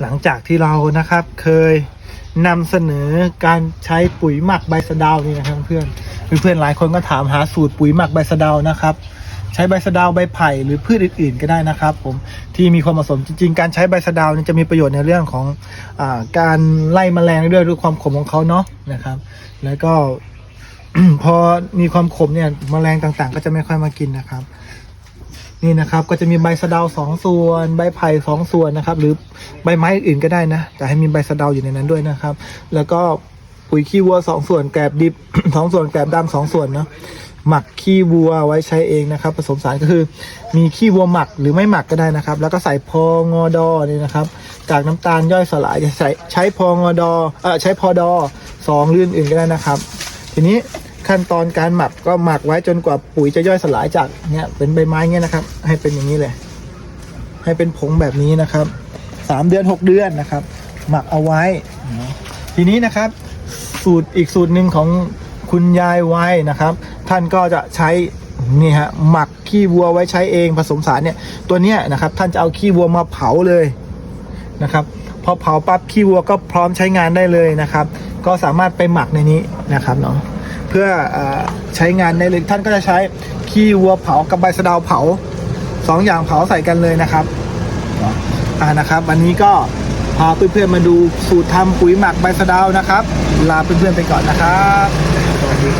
หลังจากที่เรานะครับเคยนำเสนอการใช้ปุ๋ยหมักใบสะเดานี่นะครับเพื่อนเพื่อนๆหลายคนก็ถามหาสูตรปุ๋ยหมักใบสะเดานะครับ ใช้ใบสะเดาใบไผ่หรือพืชอื่น ๆ ก็ได้นะครับ ผมที่มีความเหมาะสมจริง ๆ การใช้ใบสะเดานี่จะมีประโยชน์ในเรื่องของอการไล่แมลงด้วยด้วยความขมของเขาเนาะนะครับ แล้วก็พอมีความขมเนี่ยแมลงต่างๆ ก็จะไม่ค่อยมากินนะครับ นี่นะครับก็จะมีใบสะเดาสองส่วน ใบไผ่สองส่วนนะครับ หรือใบไม้อื่นก็ได้นะแต่ให้มีใบสะเดาอยู่ในนั้นด้วยนะครับ แล้วก็ปุ๋ยขี้วัวสองส่วนแกลบดิบสองส่วนแกลบดำสองส่วนเนาะหมักขี้วัวไว้ใช้เองนะครับ ผสมสารก็คือมีขี้วัวหมักหรือไม่หมักก็ได้นะครับ แล้วก็ใส่พองอดอนี่นะครับจากน้ำตาลย่อยสลายจะใช้ใช้พองอดอเออใช้พอดอสองหรืออื่นก็ได้นะครับ ทีนี้ ขั้นตอนการหมักก็หมักไว้จนกว่าปุ๋ยจะย่อยสลายจากเนี่ยเป็นใบไม้เงี้ยนะครับ ให้เป็นอย่างนี้เลย ให้เป็นผงแบบนี้นะครับสามเดือนหกเดือนนะครับ หมักเอาไว้ ทีนี้นะครับ สูตรอีกสูตรหนึ่งของคุณยายไว้นะครับ ท่านก็จะใช้นี่ฮะหมักขี้วัวไว้ใช้เองผสมสารเนี่ยตัวเนี้ยนะครับ ท่านจะเอาขี้วัวมาเผาเลยนะครับพอเผาปั๊บขี้วัวก็พร้อมใช้งานได้เลยนะครับ ก็สามารถไปหมักในนี้นะครับเนาะ เพื่ออใช้งานในเลยท่านก็จะใช้ขี้วัวเผากับใบสะดาวเผาสองอย่างเผาใส่กันเลยนะครับอ่านะครับ วันนี้ก็พาเพื่อนๆมาดูสูตรทำปุ๋ยหมักใบสะดาวนะครับ ลาเพื่อนๆไปก่อนนะครับสวัสดี